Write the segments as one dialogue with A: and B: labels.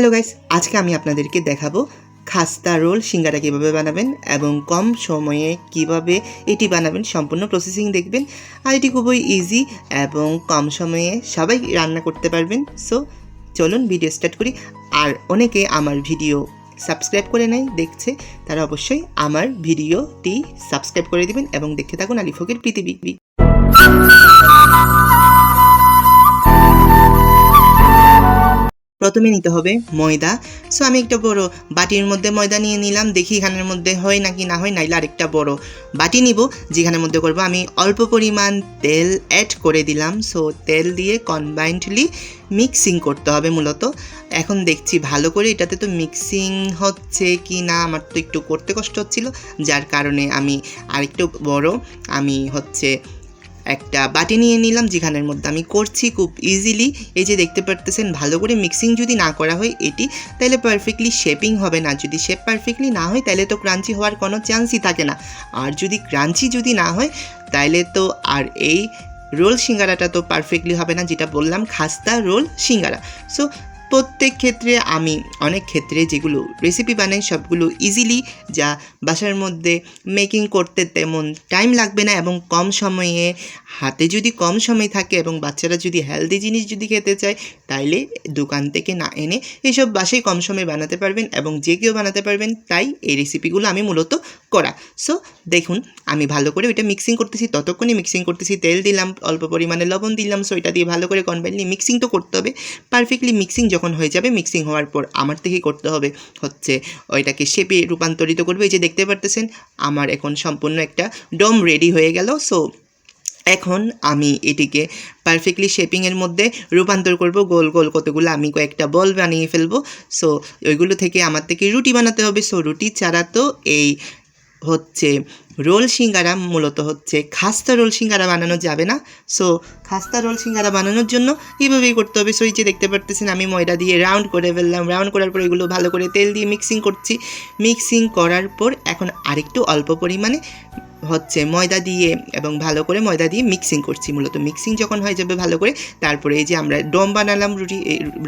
A: Hello guys আজকে আমি আপনাদেরকে দেখাবো খাস্তা রোল সিঙ্গারা কীভাবে বানাবেন এবং কম সময়ে কীভাবে এটি বানাবেন, সম্পূর্ণ প্রসেসিং দেখবেন। আর এটি খুবই ইজি এবং কম সময়ে সবাই রান্না করতে পারবেন। সো চলুন ভিডিও স্টার্ট করি। আর অনেকে আমার ভিডিও সাবস্ক্রাইব করে নেয় দেখছে, তারা অবশ্যই আমার ভিডিওটি সাবস্ক্রাইব করে দিবেন এবং দেখতে থাকুন আলিফকের পৃথিবী প্রথমে নিতে হবে ময়দা। সো আমি একটা বড় বাটির মধ্যে ময়দা নিয়ে নিলাম, দেখি এখানের মধ্যে হয় নাকি না হয়, নাইলে আরেকটা বড় বাটি নিব, যেখানের মধ্যে করব আমি অল্প পরিমাণ তেল অ্যাড করে দিলাম। সো তেল দিয়ে কম্বাইন্ডলি মিক্সিং করতে হবে মূলত। এখন দেখছি ভালো করে এটাতে তো মিক্সিং হচ্ছে কি না, আমার তো একটু করতে কষ্ট হচ্ছিল, যার কারণে আমি আরেকটু বড়, আমি হচ্ছে একটা বাটি নিয়ে নিলাম, যেখানের মধ্যে আমি করছি খুব ইজিলি এই যে দেখতে পারতেছেন, ভালো করে মিক্সিং যদি না করা হয় এটি, তাহলে পারফেক্টলি শেপিং হবে না। যদি শেপ পারফেক্টলি না হয়, তাহলে তো ক্রাঞ্চি হওয়ার কোনো চান্সই থাকে না। আর যদি ক্রাঞ্চি যদি না হয়, তাহলে তো আর এই রোল সিঙ্গারাটা তো পারফেক্টলি হবে না, যেটা বললাম, খাস্তা রোল সিঙ্গারা। সো প্রত্যেক ক্ষেত্রে আমি অনেক ক্ষেত্রে যেগুলো রেসিপি বানাই সবগুলো ইজিলি যা বাসার মধ্যে মেকিং করতে তেমন টাইম লাগবে না এবং কম সময়ে, হাতে যদি কম সময় থাকে এবং বাচ্চারা যদি হেলদি জিনিস যদি খেতে চায়, তাইলে দোকান থেকে না এনে এইসব বাসায় কম সময়ে বানাতে পারবেন এবং যে কেউ বানাতে পারবেন তাই এই রেসিপিগুলো আমি মূলত করা। সো দেখুন, আমি ভালো করে ওইটা মিক্সিং করতেছি ততক্ষণই মিক্সিং করতেছি, তেল দিলাম, অল্প পরিমাণে লবণ দিলাম সো এটা দিয়ে ভালো করে কনভেন্টলি মিক্সিং তো করতে হবে। পারফেক্টলি মিক্সিং যখন হয়ে যাবে মিক্সিং হওয়ার পর আমার থেকে করতে হবে হচ্ছে ওইটাকে শেপে রূপান্তরিত করবে। এই যে দেখতে পারতেছেন, আমার এখন সম্পূর্ণ একটা ডম রেডি হয়ে গেল। সো এখন আমি এটিকে পারফেক্টলি শেপিংয়ের মধ্যে রূপান্তর করব। গোল গোল কতগুলো আমি কয়েকটা বল বানিয়ে ফেলব। সো ওইগুলো থেকে আমার থেকে রুটি বানাতে হবে। সো রুটি ছাড়া তো এই হচ্ছে রোল সিঙ্গারা মূলত হচ্ছে খাস্তা রোল সিঙ্গারা বানানো যাবে না। সো খাস্তা রোল সিঙ্গারা বানানোর জন্য এইভাবেই করতে হবে। সো এই যে দেখতে পারতেছেন, আমি ময়দা দিয়ে রাউন্ড করে ফেললাম। রাউন্ড করার পর এগুলো ভালো করে তেল দিয়ে মিক্সিং করছি। মিক্সিং করার পর এখন আরেকটু অল্প পরিমাণে হচ্ছে ময়দা দিয়ে এবং ভালো করে ময়দা দিয়ে মিক্সিং করছি। মূলত মিক্সিং যখন হয়ে যাবে ভালো করে, তারপরে এই যে আমরা ডম বানালাম রুটি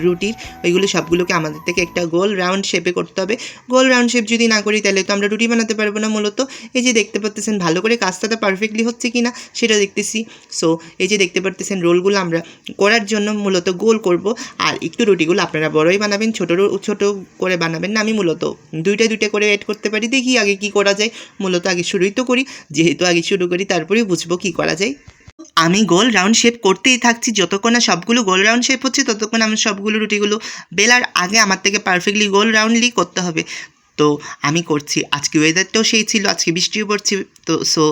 A: রুটির, ওইগুলো সবগুলোকে আমাদের থেকে একটা গোল রাউন্ড শেপে করতে হবে। গোল রাউন্ড শেপ যদি না করি তাহলে তো আমরা রুটি বানাতে পারব না মূলত। এই যে দেখতে পাচ্তেছেন ভালো করে কাজটাটা পারফেক্টলি হচ্ছে কি না সেটা দেখতেছি। সো এই যে দেখতে পারতেছেন রোলগুলো আমরা করার জন্য মূলত গোল করব। আর একটু রুটিগুলো আপনারা বড়ই বানাবেন, ছোটো ছোটো করে বানাবেন না। আমি মূলত দুইটা দুইটা করে অ্যাড করতে পারি। দেখি আগে কি করা যায়। মূলত আগে শুরুই তো করি। যেহেতু আগে শুরু করি, তারপরেই বুঝব কি করা যায়। আমি গোল রাউন্ড শেপ করতেই থাকছি, যতক্ষণ না সবগুলো গোল রাউন্ড শেপ হচ্ছে, ততক্ষণ আমি সবগুলো রুটিগুলো বেলার আগে আমার থেকে পারফেক্টলি গোল রাউন্ডলি করতে হবে। তো আমি করছি, আজকে ওয়েদারটাও সেই ছিল, আজকে বৃষ্টিও পড়ছে, তো সো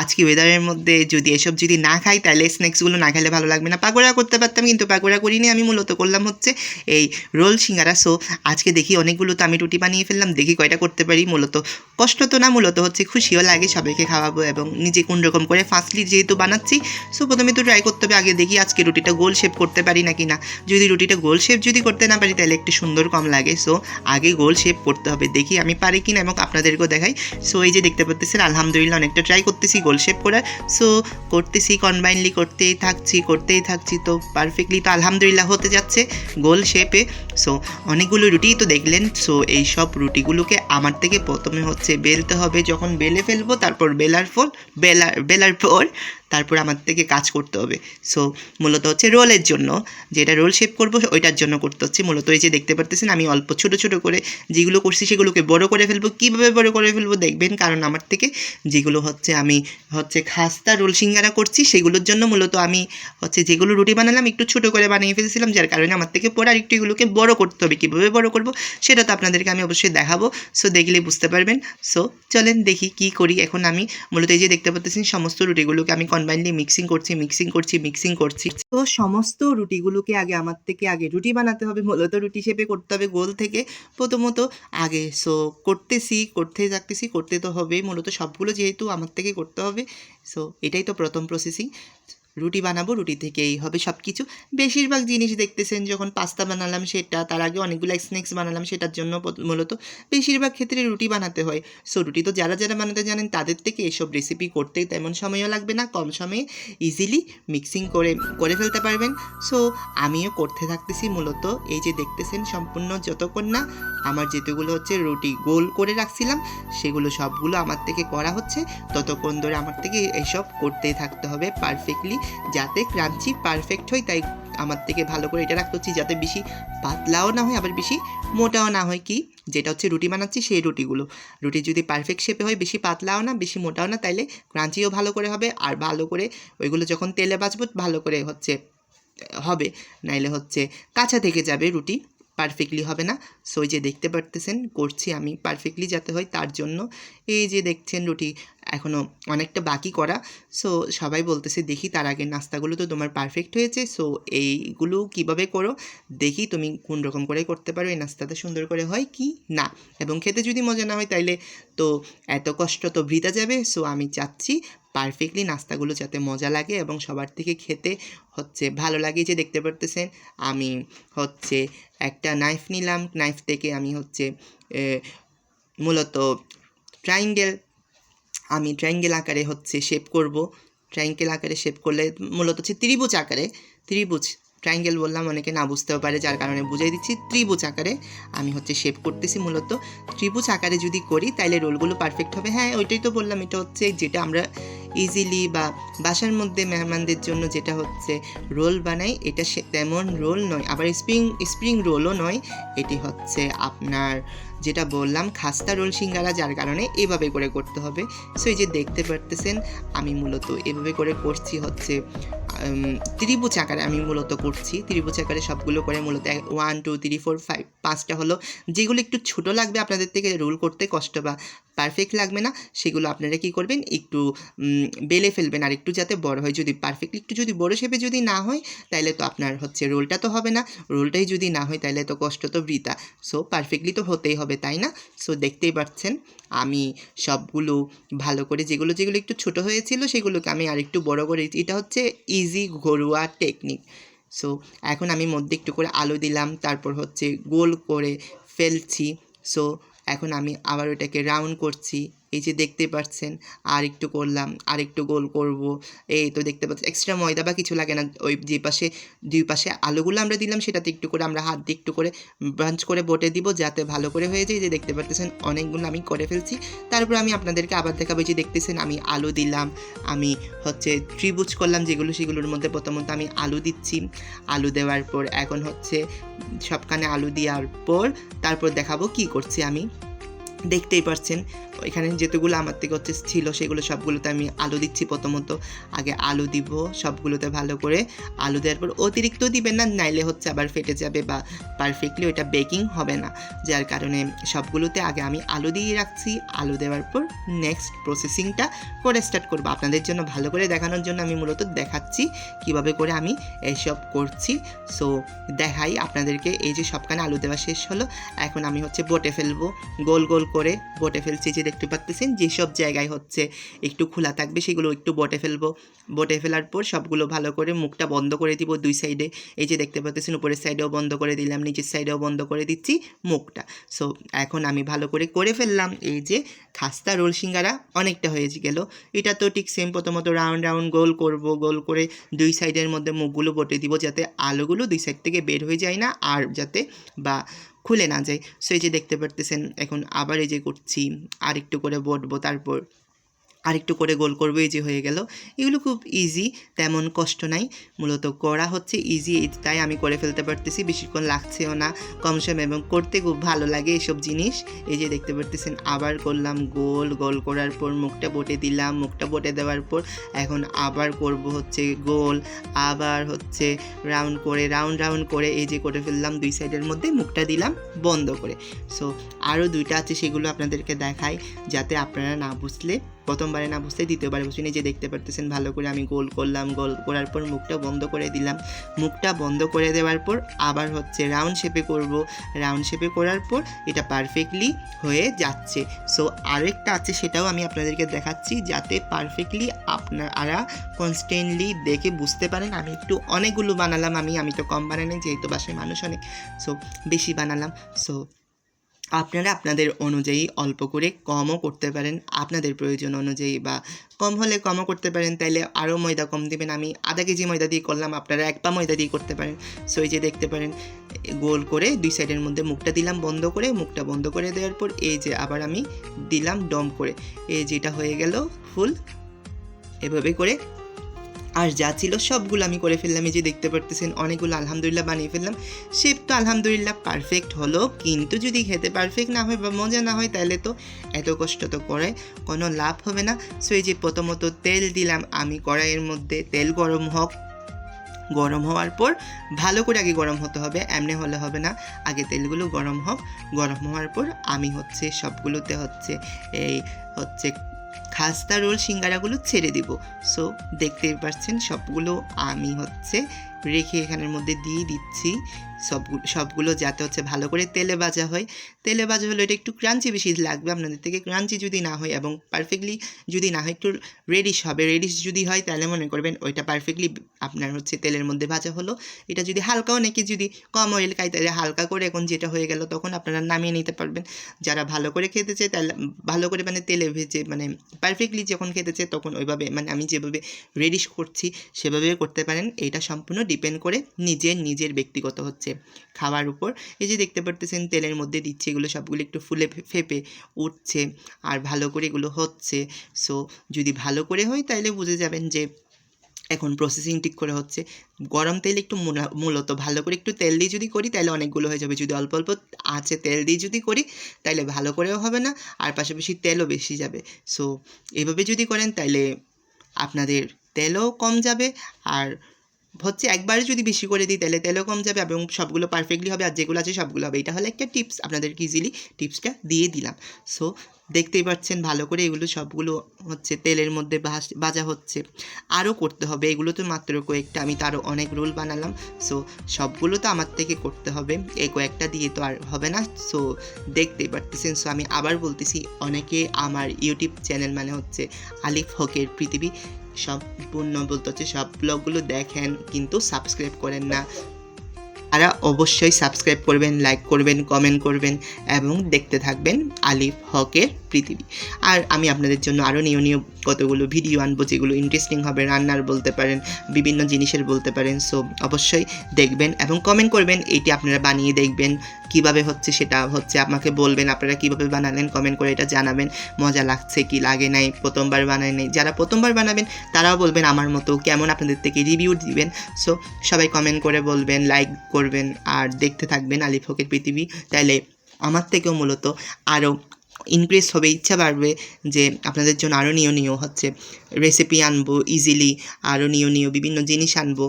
A: আজকে ওয়েদারের মধ্যে যদি এসব যদি না খাই, তাহলে স্ন্যাক্সগুলো না খেলে ভালো লাগবে না। পাকোড়া করতে পারতাম কিন্তু পাকোড়া করিনি, আমি মূলত করলাম হচ্ছে এই রোল সিঙ্গারা। সো আজকে দেখি অনেকগুলো তো আমি রুটি বানিয়ে ফেললাম, দেখি কয়টা করতে পারি, মূলত কষ্ট তো না, মূলত হচ্ছে খুশিও লাগে সবাইকে খাওয়াবো এবং নিজে কোন রকম করে ফার্স্টলি যেহেতু বানাচ্ছি সো প্রথমে তো ট্রাই করতে হবে, আগে দেখি আজকে রুটিটা গোল শেপ করতে পারি নাকি না। যদি রুটিটা গোল শেপ যদি করতে না পারি, তাহলে একটু সুন্দর কম লাগে। সো আগে গোল শেপ করতে হবে, দেখি আমি পারি কি না এবং আপনাদেরকেও দেখাই। সো এই যে দেখতে পাচ্ছেন আলহামদুলিল্লাহ অনেকটা ট্রাই করতেছি গোল শেপ করার। সো করতেছি কনবাইনলি করতেই থাকছি করতেই থাকছি, তো পারফেক্টলি তো আলহামদুলিল্লাহ হতে যাচ্ছে গোল শেপে সো অনেকগুলো রুটিই তো দেখলেন। সো এই সব রুটিগুলোকে আমার থেকে প্রথমে হচ্ছে বেলতে হবে। যখন বেলে ফেলব, তারপর বেলার ফল বেলার বেলার পর তারপর আমার থেকে কাজ করতে হবে। সো মূলত হচ্ছে রোলের জন্য, যেটা রোল শেপ করব, ওইটার জন্য করতে হচ্ছে। মূলত এই যে দেখতে পারতেছেন, আমি অল্প ছোট ছোট করে যেগুলো করছি, সেগুলোকে বড় করে ফেলব। কীভাবে বড় করে ফেলব দেখবেন, কারণ আমার থেকে যেগুলো হচ্ছে আমি হচ্ছে খাস্তা, রোল সিঙ্গারা করছি, সেগুলোর জন্য মূলত আমি হচ্ছে যেগুলো রুটি বানালাম, একটু ছোট করে বানিয়ে ফেলেছিলাম, যার কারণে আমার থেকে পরে আর একটু এগুলোকে বড় করতে হবে। কীভাবে বড় করব, সেটা তো আপনাদেরকে আমি অবশ্যই দেখাবো। সো দেখলে বুঝতে পারবেন। সো চলেন দেখি কি করি। এখন আমি মূলত এই যে দেখতে পাচ্ছেন সমস্ত রুটিগুলোকে আমি কম্বাইনলি মিক্সিং করছি মিক্সিং করছি মিক্সিং করছি। তো সমস্ত রুটিগুলোকে আগে আমার থেকে আগে রুটি বানাতে হবে, মূলত রুটি শেপে করতে হবে গোল থেকে। প্রথমত আগে সো করতেছি, করতে থাকতেছি করতে তো হবে মূলত সবগুলো যেহেতু আমার থেকে করতে হবে সো এটাই তো প্রথম প্রসেসিং রুটি বানাবো, রুটি থেকেই হবে সব কিছু বেশিরভাগ জিনিস দেখতেছেন যখন পাস্তা বানালাম সেটা, তার আগে অনেকগুলো স্ন্যাক্স বানালাম সেটার জন্য মূলত বেশিরভাগ ক্ষেত্রে রুটি বানাতে হয়। সো রুটি তো যারা যারা বানাতে জানেন তাদের থেকে এসব রেসিপি করতে তেমন সময়ও লাগবে না, কম সময়ে ইজিলি মিক্সিং করে করে ফেলতে পারবেন। সো আমিও করতে থাকতেছি মূলত এই যে দেখতেছেন সম্পূর্ণ যতক্ষণ না আমার যেগুলো হচ্ছে রুটি গোল করে রাখছিলাম, সেগুলো সবগুলো আমার থেকে করা হচ্ছে। ততক্ষণ ধরে আমার থেকে এসব করতেই থাকতে হবে পারফেক্টলি যাতে ক্রাঞ্চি পারফেক্ট হয়, তাই আমার থেকে ভালো করে এটা রাখতে হচ্ছে, যাতে বেশি পাতলাও না হয়, আবার বেশি মোটাও না হয়, কি? যেটা হচ্ছে রুটি বানাচ্ছি, সেই রুটিগুলো। রুটি যদি পারফেক্ট শেপে হয়, বেশি পাতলাও না, বেশি মোটাও না, তাইলে ক্রাঞ্চিও ভালো করে হবে, আর ভালো করে ওইগুলো যখন তেলে বাজবো ভালো করে হচ্ছে, হবে, নাইলে হচ্ছে কাঁচা থেকে যাবে রুটি। পারফেক্টলি হবে না। সো যে দেখতে পারতেছেন, করছি আমি পারফেক্টলি যাতে হয় তার জন্য। এই যে দেখছেন রুটি এখনও অনেকটা বাকি করা। সো সবাই বলতেছে, দেখি তার আগে নাস্তাগুলো তো তোমার পারফেক্ট হয়েছে। সো এইগুলো কীভাবে করো? দেখি তুমি কোন রকম করে করতে পারো। এই নাস্তাটা সুন্দর করে হয় কি না? এবং খেতে যদি মজা না হয় তাইলে তো এত কষ্ট তো বৃথা যাবে। সো আমি চাচ্ছি পারফেক্টলি নাস্তাগুলো যাতে মজা লাগে এবং সবার থেকে খেতে হচ্ছে ভালো লাগে। যে দেখতে পারতেছেন, আমি হচ্ছে একটা নাইফ নিলাম। নাইফ থেকে আমি হচ্ছে মূলত ট্রাইঙ্গেল আমি ট্রাইঙ্গেল আকারে হচ্ছে শেপ করব। ট্রাইঙ্গেল আকারে শেপ করলে মূলত হচ্ছে ত্রিভুজ আকারে, ত্রিভুজ ট্রাইঙ্গেল বললাম, অনেকে না বুঝতেও পারে, যার কারণে বুঝাই দিচ্ছি। ত্রিভুজ আকারে আমি হচ্ছে শেপ করতেছি মূলত। ত্রিভুজ আকারে যদি করি, তাইলে রোলগুলো পারফেক্ট হবে। হ্যাঁ ওইটাই তো বললাম, এটা হচ্ছে যেটা আমরা ইজিলি বা বাসার মধ্যে মেহমানদের জন্য যেটা হচ্ছে রোল বানাই, এটা সে তেমন রোল নয়। আবার স্প্রিং স্প্রিং রোলও নয়, এটি হচ্ছে আপনার যেটা বললাম, খাস্তা রোল সিঙ্গারা, যার কারণে এভাবে করে করতে হবে। সো এই যে দেখতে পারতেছেন, আমি মূলত এভাবে করে করছি হচ্ছে ত্রিভুজ আকারে আমি মূলত করছি। ত্রিভুজ আকারে সবগুলো করে মূলত one two three four five পাঁচটা হলো। যেগুলো একটু ছোট লাগবে আপনাদের থেকে রোল করতে কষ্ট বা পারফেক্ট লাগবে না, সেগুলো আপনারা কি করবেন? একটু বেলে ফেলবেন আর একটু যাতে বড় হয়। যদি পারফেক্টলি একটু যদি বড় শেপে যদি না হয় তাহলে তো আপনার হচ্ছে রোলটা তো হবে না। রোলটাই যদি না হয় তাহলে তো কষ্ট তো বৃথা। সো পারফেক্টলি তো হতেই হবে। তাই না? সো দেখতেই পাচ্ছেন, আমি সবগুলো ভালো করে যেগুলো যেগুলো একটু ছোট হয়েছিল, সেগুলোকে আমি আরেকটু বড় করে এটা হচ্ছে ইজি ঘরোয়া টেকনিক সো এখন আমি মধ্যে একটু করে আলো দিলাম, তারপর হচ্ছে গোল করে ফেলছি। সো এখন আমি আবার ওটাকে রাউন্ড করছি। এই যে দেখতে পাচ্ছেন, আর একটু করলাম, আর একটু গোল করব। এই তো দেখতে পাচ্ছি এক্সট্রা ময়দা বা কিছু লাগে না, ওই যে পাশে, দুই পাশে আলুগুলো আমরা দিলাম, সেটাতে একটু করে আমরা হাত দিয়ে একটু করে ব্রাঞ্চ করে বটে দিব, যাতে ভালো করে হয়ে যায়। যে দেখতে পারতেছেন অনেকগুলো আমি করে ফেলছি। তারপর আমি আপনাদেরকে আবার দেখাবো যে দেখতেছেন, আমি আলু দিলাম। আমি হচ্ছে ত্রিভুজ করলাম, যেগুলো সেগুলোর মধ্যে প্রথমত আমি আলু দিচ্ছি। আলু দেওয়ার পর, এখন হচ্ছে সবখানে আলু দেওয়ার পর, তারপর দেখাবো কি করছি আমি। দেখতেই পাচ্ছেন এখানে যেতগুলো আমার থেকে হচ্ছে ছিল সেগুলো সবগুলোতে আমি আলু দিচ্ছি প্রথমত। আগে আলু দিব, সবগুলোতে ভালো করে আলু দেওয়ার পর অতিরিক্ত দিবেন না, নাইলে হচ্ছে আবার ফেটে যাবে বা পারফেক্টলি ওইটা বেকিং হবে না। যার কারণে সবগুলোতে আগে আমি আলু দিয়ে রাখছি। আলু দেওয়ার পর নেক্সট প্রসেসিংটা করে স্টার্ট করব। আপনাদের জন্য ভালো করে দেখানোর জন্য আমি মূলত দেখাচ্ছি কীভাবে করে আমি এইসব করছি। সো দেখাই আপনাদেরকে এই যে সবখানে আলু দেওয়া শেষ হলো। এখন আমি হচ্ছে বটে ফেলব। গোল গোল করে বটে ফেলছি যে দেখতে পাচ্ছেন যেসব জায়গায় হচ্ছে একটু খোলা থাকবে সেগুলো একটু বটে ফেলব। বটে ফেলার পর সবগুলো ভালো করে মুখটা বন্ধ করে দিব দুই সাইডে এই যে দেখতে পাচ্ছেন উপরের সাইডেও বন্ধ করে দিলাম, নিচের সাইডেও বন্ধ করে দিচ্ছি মুখটা। সো এখন আমি ভালো করে করে ফেললাম এই যে খাস্তা রোল সিঙ্গারা, অনেকটা হয়ে গেল। এটা তো ঠিক সেম প্রথমত রাউন্ড রাউন্ড গোল করব, গোল করে দুই সাইডের মধ্যে মুখগুলো বটে দিব যাতে আলোগুলো দুই সাইড থেকে বের হয়ে যায় না, আর যাতে বা খুলে না যায় সো এই যে দেখতে পারতেছেন, এখন আবার এই যে করছি আর একটু করে বটবো তারপর আরেকটু করে গোল করব, এই যে হয়ে গেল। এগুলো খুব ইজি তেমন কষ্ট নাই। মূলত করা হচ্ছে ইজি তাই আমি করে ফেলতে পারতেছি, বেশিক্ষণ লাগছেও না, কম সময় এবং করতে খুব ভালো লাগে এসব জিনিস। এই যে দেখতে পারতেছেন, আবার করলাম গোল গোল করার পর মুখটা বটে দিলাম, মুখটা বটে দেওয়ার পর এখন আবার করব হচ্ছে গোল, আবার হচ্ছে রাউন্ড করে রাউন্ড রাউন্ড করে এই যে করে ফেললাম দুই সাইডের মধ্যে, মুখটা দিলাম বন্ধ করে। সো আরও দুইটা আছে সেগুলো আপনাদেরকে দেখাই, যাতে আপনারা না বুঝলে প্রথমবারে না বুঝতে দ্বিতীয়বারে বুঝতে নিজে দেখতে পারতেছেন। ভালো করে আমি গোল করলাম গোল করার পর মুখটা বন্ধ করে দিলাম। মুখটা বন্ধ করে দেওয়ার পর আবার হচ্ছে রাউন্ড শেপে করব। রাউন্ড শেপে করার পর এটা পারফেক্টলি হয়ে যাচ্ছে। সো আরেকটা আছে সেটাও আমি আপনাদেরকে দেখাচ্ছি যাতে পারফেক্টলি আপনারা কনস্ট্যান্টলি দেখে বুঝতে পারেন। আমি একটু অনেকগুলো বানালাম আমি আমি তো কম বানাই নাই, যেহেতু বাসায় মানুষ অনেক। সো বেশি বানালাম। সো আপনারা আপনাদের অনুযায়ী অল্প করে কমও করতে পারেন, আপনাদের প্রয়োজন অনুযায়ী বা কম হলে কমও করতে পারেন, তাইলে আরও ময়দা কম দেবেন। আমি আধা কেজি ময়দা দিয়ে করলাম, আপনারা এক পা ময়দা দিয়ে করতে পারেন। সো এই যে দেখতে পারেন, গোল করে দুই সাইডের মধ্যে মুখটা দিলাম বন্ধ করে, মুখটা বন্ধ করে দেওয়ার পর এই যে আবার আমি দিলাম ডম করে। এই যেটা হয়ে গেল ফুল, এভাবে করে আর যা ছিল সবগুলো আমি করে ফেললাম। এই যে দেখতে পারতেছেন, অনেকগুলো আলহামদুলিল্লাহ বানিয়ে ফেললাম। শেপ তো আলহামদুলিল্লাহ পারফেক্ট হলো, কিন্তু যদি খেতে পারফেক্ট না হয় বা মজা না হয়, তাহলে তো এত কষ্ট তো করে কোনো লাভ হবে না। সো এই যে প্রথমত তেল দিলাম আমি কড়াইয়ের মধ্যে, তেল গরম হোক। গরম হওয়ার পর ভালো করে আগে গরম হতে হবে, এমনি হলে হবে না। আগে তেলগুলো গরম হোক। গরম হওয়ার পর আমি হচ্ছে সবগুলোতে হচ্ছে এই হচ্ছে খাস্তা রোল সিঙ্গারাগুলো ছেড়ে দিব। সো দেখতেই পাচ্ছেন সবগুলো আমি হচ্ছে রেখে এখানের মধ্যে দিয়ে দিচ্ছি সবগুলো সবগুলো যাতে হচ্ছে ভালো করে তেলে ভাজা হয়। তেলে ভাজা হলে এটা একটু ক্রাঞ্চি বেশি লাগবে আপনাদের থেকে। ক্রাঞ্চি যদি না হয় এবং পারফেক্টলি যদি না হয় একটু রেডিশ হবে। রেডিশ যদি হয় তাহলে মনে করবেন ওইটা পারফেক্টলি আপনার হচ্ছে তেলের মধ্যে ভাজা হলো। এটা যদি হালকাও নাকি যদি কম অয়েল খাই তাহলে হালকা করে এখন যেটা হয়ে গেল তখন আপনারা নামিয়ে নিতে পারবেন। যারা ভালো করে খেতে চায় তাহলে ভালো করে মানে তেলে ভেজে মানে পারফেক্টলি যখন খেতে চায় তখন ওইভাবে মানে আমি যেভাবে রেডিশ করছি সেভাবে করতে পারেন। এটা সম্পূর্ণ ডিপেন্ড করে নিজের নিজের ব্যক্তিগত হচ্ছে খাওয়ার উপর। এই যে দেখতে পারতেছেন তেলের মধ্যে দিচ্ছে এগুলো সবগুলো একটু ফুলে ফেপে উঠছে আর ভালো করে এগুলো হচ্ছে। সো যদি ভালো করে হয় তাহলে বুঝে যাবেন যে এখন প্রসেসিং ঠিক করে হচ্ছে। গরম তেল একটু মূলত ভালো করে একটু তেল দিয়ে যদি করি তাহলে অনেকগুলো হয়ে যাবে। যদি অল্প অল্প আছে তেল দিয়ে যদি করি তাহলে ভালো করেও হবে না, আর পাশাপাশি তেলও বেশি যাবে। সো এভাবে যদি করেন তাহলে আপনাদের তেলও কম যাবে আর হচ্ছে একবারে যদি বেশি করে দিই, তাহলে তেলও কম যাবে এবং সবগুলো পারফেক্টলি হবে আর যেগুলো আছে সবগুলো হবে। এটা হলো একটা টিপস আপনাদেরকে ইজিলি টিপসটা দিয়ে দিলাম। সো দেখতেই পাচ্ছেন ভালো করে এগুলো সবগুলো হচ্ছে তেলের মধ্যে ভাজ- হচ্ছে। আরও করতে হবে, এগুলো তো মাত্র কয়েকটা, আমি তো আরও অনেক রোল বানালাম। সো সবগুলো তো আমার থেকে করতে হবে এই কয়েকটা দিয়ে তো আর হবে না। সো দেখতেই পারতেছেন। সো আমি আবার বলতেছি, অনেকে আমার ইউটিউব চ্যানেল মানে হচ্ছে আলিফ হকের পৃথিবী সম্পূর্ণ বলতে হচ্ছে, সব ব্লগগুলো দেখেন কিন্তু সাবস্ক্রাইব করেন না। তারা অবশ্যই সাবস্ক্রাইব করবেন লাইক করবেন কমেন্ট করবেন এবং দেখতে থাকবেন আলিফ হকের পৃথিবী। আর আমি আপনাদের জন্য আরও নিয় নিয় কতগুলো ভিডিও আনব যেগুলো ইন্টারেস্টিং হবে, রান্নার বলতে পারেন, বিভিন্ন জিনিসের বলতে পারেন। সো অবশ্যই দেখবেন এবং কমেন্ট করবেন, এইটি আপনারা বানিয়ে দেখবেন, কীভাবে হচ্ছে সেটা হচ্ছে, আমাকে বলবেন, আপনারা কীভাবে বানালেন কমেন্ট করে এটা জানাবেন। মজা লাগছে কি লাগে নাই, প্রথমবার বানায় নাই। যারা প্রথমবার বানাবেন, তারাও বলবেন, আমার মতো কেমন আপনাদের থেকে রিভিউ দিবেন? সো সবাই কমেন্ট করে বলবেন লাইক করবেন, আর দেখতে থাকবেন আলিফ হকের পৃথিবী। তাইলে আমার থেকেও মূলত আরও ইনক্রিজ হবে, ইচ্ছা বাড়বে যে আপনাদের জন্য আরও নিয় নিয় হচ্ছে রেসিপি আনব ইজিলি আরও নিয় নিয় বিভিন্ন জিনিস আনব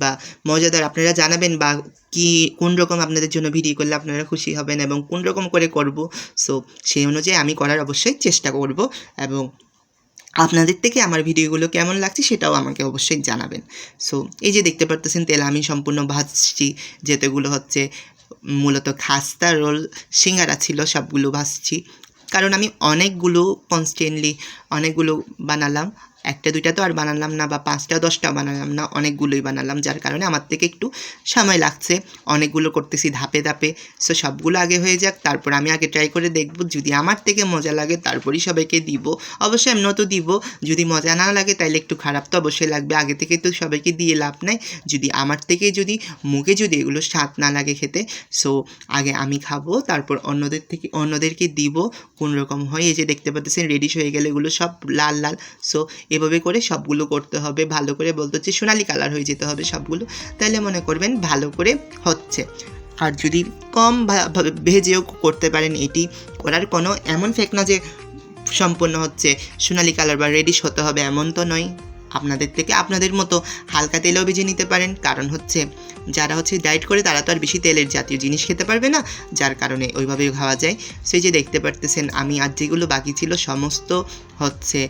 A: বা মজাদার আপনারা জানাবেন বা কি, কোন রকম আপনাদের জন্য ভিডিও করলে আপনারা খুশি হবেন এবং কোন রকম করে করব। সো সেই অনুযায়ী আমি করার অবশ্যই চেষ্টা করব এবং আপনাদের থেকে আমার ভিডিওগুলো কেমন লাগছে সেটাও আমাকে অবশ্যই জানাবেন। সো এই যে দেখতে পারতেছেন তেল আমি সম্পূর্ণ ভাজছি, যেতেগুলো হচ্ছে মূলত খাস্তা, রোল, সিঙ্গারা ছিল সবগুলো ভাজছি। কারণ আমি অনেকগুলো কনস্ট্যান্টলি অনেকগুলো বানালাম। একটা, দুইটা তো আর বানালাম না বা পাঁচটা, দশটা বানালাম না, অনেকগুলোই বানালাম, যার কারণে আমার থেকে একটু সময় লাগছে। অনেকগুলো করতেছি ধাপে ধাপে। সো সবগুলো আগে হয়ে যাক, তারপর আমি আগে ট্রাই করে দেখব। যদি আমার থেকে মজা লাগে, তারপরই সবাইকে দিব। অবশ্যই এমন তো দিব। যদি মজা না লাগে তাহলে একটু খারাপ তো অবশ্যই লাগবে। আগে থেকে তো সবাইকে দিয়ে লাভ নাই। যদি আমার থেকে যদি, মুখে যদি এগুলো স্বাদ না লাগে খেতে সো আগে আমি খাব, তারপর অন্যদের থেকে, অন্যদেরকে দিব। কোন রকম হয়, এই যে দেখতে পাচ্ছেন রেডি হয়ে গেলে, এগুলো সব লাল লাল। সো এভাবে করে সবগুলো করতে হবে, ভালো করে বলতে হচ্ছে সোনালি কালার হয়ে যেতে হবে সবগুলো। তাহলে মনে করবেন ভালো করে হচ্ছে। আর যদি কম ভেজেও করতে পারেন, এটি করার কোনো এমন ফেক না যে সম্পূর্ণ হচ্ছে সোনালি কালার বা রেডিশ হতে হবে, এমন তো নয়। আপনাদের থেকে আপনাদের মতো হালকা তেলেও ভেজে নিতে পারেন। কারণ হচ্ছে যারা হচ্ছে ডায়েট করে, তারা তো আর বেশি তেলের জাতীয় জিনিস খেতে পারবে না, যার কারণে ওইভাবেই খাওয়া যায়। সেই যে দেখতে পারতেছেন, আমি আর যেগুলো বাকি ছিল, সমস্ত হচ্ছে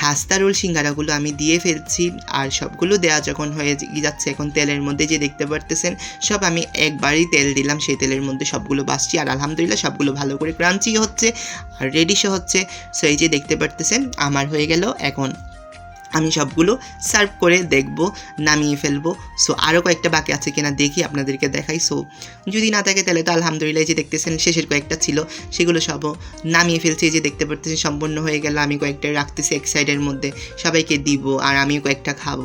A: খাস্তা রোল সিঙ্গারাগুলো আমি দিয়ে ফেলছি আর সবগুলো দেওয়া যখন হয়ে যাচ্ছে এখন তেলের মধ্যে যে দেখতে পারতেছেন, সব আমি একবারই তেল দিলাম, সেই তেলের মধ্যে সবগুলো বাসছি আর আলহামদুলিল্লাহ সবগুলো ভালো করে ক্রাঞ্চি হচ্ছে আর রেডিশও হচ্ছে। সো এই যে দেখতে পারতেছেন, আমার হয়ে গেল এখন আমি সবগুলো সার্ভ করে দেখব, নামিয়ে ফেলব। সো আরও কয়েকটা বাকি আছে কিনা দেখি আপনাদেরকে দেখাই। সো যদি না থাকে তাহলে তো আলহামদুলিল্লাহ যে দেখতেছেন শেষের কয়েকটা ছিল, সেগুলো সব নামিয়ে ফেলছি। যে দেখতে পারতেছেন সম্পূর্ণ হয়ে গেল, আমি কয়েকটা রাখতেছি এক সাইডের মধ্যে। সবাইকে দিব আর আমিও কয়েকটা খাব।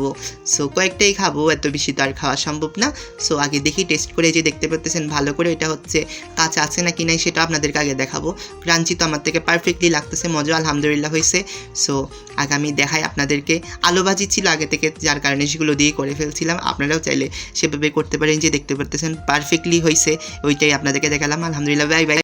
A: সো কয়েকটাই খাব, এত বেশি তো আর খাওয়া সম্ভব না। সো আগে দেখি টেস্ট করে যে দেখতে পারতেছেন ভালো করে এটা হচ্ছে কাঁচা আছে না কি নাই সেটা আপনাদেরকে আগে দেখাবো। ক্রাঞ্চি তো আমার থেকে পারফেক্টলি লাগতেছে মজা আলহামদুলিল্লাহ হয়েছে। সো আগামী দেখাই আপনাদেরকে আলু আলোবাজি ছিল আগে থেকে, যার কারণে সেগুলো দিয়ে করে ফেলছিলাম। আপনারাও চাইলে সেভাবে করতে পারেন যে দেখতে পারতেছেন পারফেক্টলি হয়েছে ওইটাই আপনাদেরকে দেখালাম। আলহামদুলিল্লাহ বাই বাই